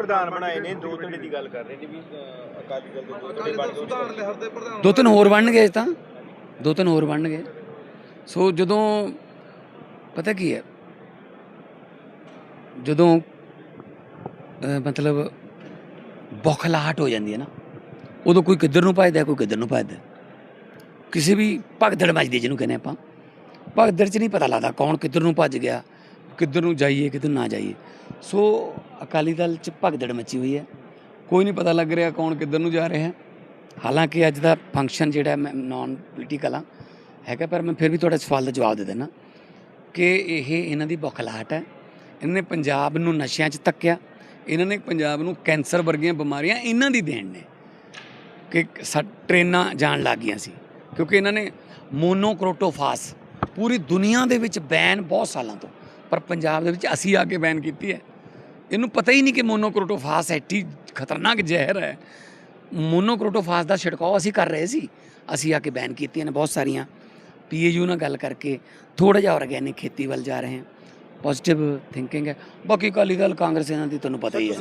ਪ੍ਰਧਾਨ ਬਣਾਏ ਨੇ ਦੋ ਧੜੇ ਦੀ ਗੱਲ ਕਰ ਰਹੇ ਨੇ ਵੀ ਅਕਾਲੀ ਦਲ ਦੇ ਦੋ ਧੜੇ ਬਣ ਗਏ ਸੁਧਾਰ ਲਹਿਰ ਦੇ ਪ੍ਰਧਾਨ ਦੋ ਤਿੰਨ ਹੋਰ ਬਣਨਗੇ ਤਾਂ। ਦੋ ਤਿੰਨ ਹੋਰ ਬਣਨਗੇ। ਸੋ ਜਦੋਂ ਪਤਾ ਕੀ ਹੈ? ਜਦੋਂ ਮਤਲਬ ਬੌਖਲਾਹਟ ਹੋ ਜਾਂਦੀ ਹੈ ਨਾ ਉਦੋਂ ਕੋਈ ਕਿੱਧਰ ਨੂੰ ਭੱਜਦਾ ਕੋਈ ਕਿੱਧਰ ਨੂੰ ਭੱਜਦਾ। ਕਿਸੇ ਵੀ ਭਗਦੜ ਮੱਚਦੀ ਜਿਹਨੂੰ ਕਹਿੰਦੇ ਆਪਾਂ। ਭਗਦੜ 'ਚ ਨਹੀਂ ਪਤਾ ਲੱਗਦਾ ਕੌਣ ਕਿੱਧਰ ਨੂੰ ਭੱਜ ਗਿਆ ਕਿੱਧਰ ਨੂੰ ਜਾਈਏ ਕਿੱਧਰ ਨਾ ਜਾਈਏ। ਸੋ ਅਕਾਲੀ ਦਲ 'ਚ ਭਗਦੜ ਮੱਚੀ ਹੋਈ ਹੈ। ਕੋਈ ਨਹੀਂ ਪਤਾ ਲੱਗ ਰਿਹਾ ਕੌਣ ਕਿੱਧਰ ਨੂੰ ਜਾ ਰਿਹਾ ਹੈ। ਹਾਲਾਂਕਿ ਅੱਜ ਦਾ ਫੰਕਸ਼ਨ ਜਿਹੜਾ ਮੈਂ ਨਾਨ ਪੋਲੀਟੀਕਲ ਆ ਹੈਗਾ, ਪਰ ਮੈਂ ਫਿਰ ਵੀ ਤੁਹਾਡੇ ਸਵਾਲ ਦਾ ਜਵਾਬ ਦੇ ਦਿੰਦਾ ਕਿ ਇਹ ਇਹਨਾਂ ਦੀ ਬੌਖਲਾਹਟ ਹੈ। ਇਹਨਾਂ ਨੇ ਪੰਜਾਬ ਨੂੰ ਨਸ਼ਿਆਂ 'ਚ ਤੱਕਿਆ ਇਹਨਾਂ ਨੇ ਪੰਜਾਬ ਨੂੰ ਕੈਂਸਰ ਵਰਗੀਆਂ ਬਿਮਾਰੀਆਂ ਇਹਨਾਂ ਦੀ ਦੇਣ ਨੇ ਕਿ ਸਾ, ਟ੍ਰੇਨਾਂ ਜਾਣ ਲੱਗ ਗਈਆਂ ਸੀ। ਕਿਉਂਕਿ ਇਹਨਾਂ ਨੇ ਮੋਨੋਕ੍ਰੋਟੋਫਾਸ ਪੂਰੀ ਦੁਨੀਆ ਦੇ ਵਿੱਚ ਬੈਨ ਬਹੁਤ ਸਾਲਾਂ ਤੋਂ, ਪਰ ਪੰਜਾਬ ਦੇ ਵਿੱਚ ਅਸੀਂ ਆ ਕੇ ਬੈਨ ਕੀਤੀ ਹੈ। ਇਹਨੂੰ ਪਤਾ ਹੀ ਨਹੀਂ ਕਿ ਮੋਨੋਕ੍ਰੋਟੋਫਾਸ ਐਟੀ ਖਤਰਨਾਕ ਜ਼ਹਿਰ ਹੈ। ਮੋਨੋਕ੍ਰੋਟੋਫਾਸ ਦਾ ਛਿੜਕਾਅ ਅਸੀਂ ਕਰ ਰਹੇ ਸੀ। ਅਸੀਂ ਆ ਕੇ ਬੈਨ ਕੀਤੀਆਂ ਨੇ ਬਹੁਤ ਸਾਰੀਆਂ। ਪੀਏਯੂ ਨਾਲ ਗੱਲ ਕਰਕੇ ਥੋੜਾ ਜਿਹਾ ਆਰਗੈਨਿਕ ਖੇਤੀ ਵੱਲ ਜਾ ਰਹੇ ਹਾਂ। ਪੋਜ਼ਿਟਿਵ ਥਿੰਕਿੰਗ ਹੈ। ਬਾਕੀ ਅਕਾਲੀ ਦਲ, ਕਾਂਗਰਸ ਇਹਨਾਂ ਦੀ ਤੁਹਾਨੂੰ ਪਤਾ ਹੀ ਹੈ।